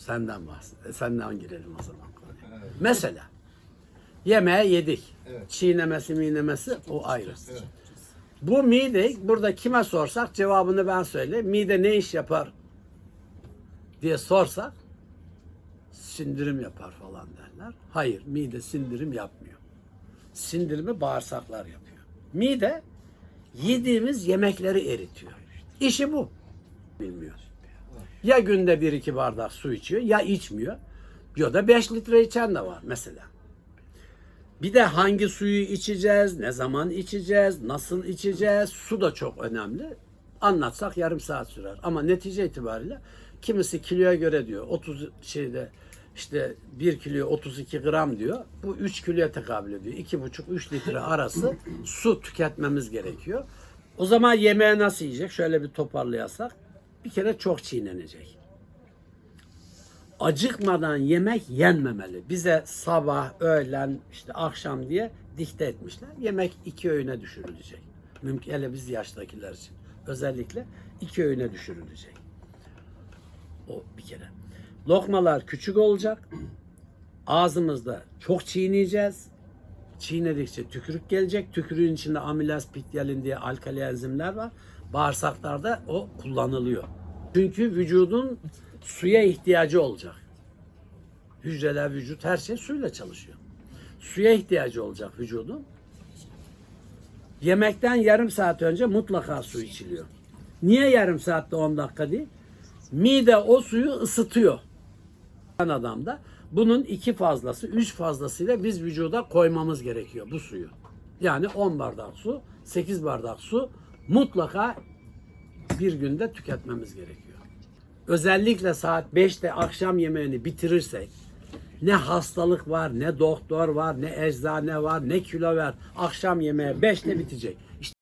Senden bahset. Senden girelim o zaman konuya. Mesela yemeği yedik. Evet. Çiğnemesi miğnemesi o ayrı. Bu mide burada kime sorsak cevabını ben söyleyeyim. Mide ne iş yapar diye sorsak sindirim yapar falan derler. Hayır mide sindirim yapmıyor. Sindirimi bağırsaklar yapıyor. Mide yediğimiz yemekleri eritiyor. İşi bu. Bilmiyor. Ya günde bir iki bardak su içiyor ya içmiyor. Ya da 5 litre içen de var mesela. Bir de hangi suyu içeceğiz, ne zaman içeceğiz, nasıl içeceğiz, su da çok önemli. Anlatsak yarım saat sürer. Ama netice itibariyle kimisi kiloya göre diyor. 30 şeyde işte 1 kilo 32 gram diyor. Bu 3 kiloya tekabül ediyor. 2,5-3 litre arası su tüketmemiz gerekiyor. O zaman yemeği nasıl yiyecek? Şöyle bir toparlayasak. Bir kere çok çiğnenecek acıkmadan yemek yenmemeli. Bize sabah, öğlen, işte akşam diye dikte etmişler. Yemek iki öğüne düşürülecek. Mümkün hele biz yaştakiler için. Özellikle iki öğüne düşürülecek. O bir kere. Lokmalar küçük olacak. Ağzımızda çok çiğneyeceğiz. Çiğnedikçe tükürük gelecek. Tükürüğün içinde amilaz pityalin diye alkali enzimler var. Bağırsaklarda o kullanılıyor. Çünkü vücudun suya ihtiyacı olacak. Hücreler, vücut her şey suyla çalışıyor. Suya ihtiyacı olacak vücudun. Yemekten yarım saat önce mutlaka su içiliyor. Niye yarım saatte 10 dakika değil? Mide o suyu ısıtıyor. Adamda bunun iki fazlası, üç fazlasıyla biz vücuda koymamız gerekiyor bu suyu. Yani 10 bardak su, 8 bardak su mutlaka bir günde tüketmemiz gerekiyor. Özellikle saat 5'te akşam yemeğini bitirirsek ne hastalık var, ne doktor var, ne eczane var, ne kilo var. Akşam yemeği 5'te bitecek. İşte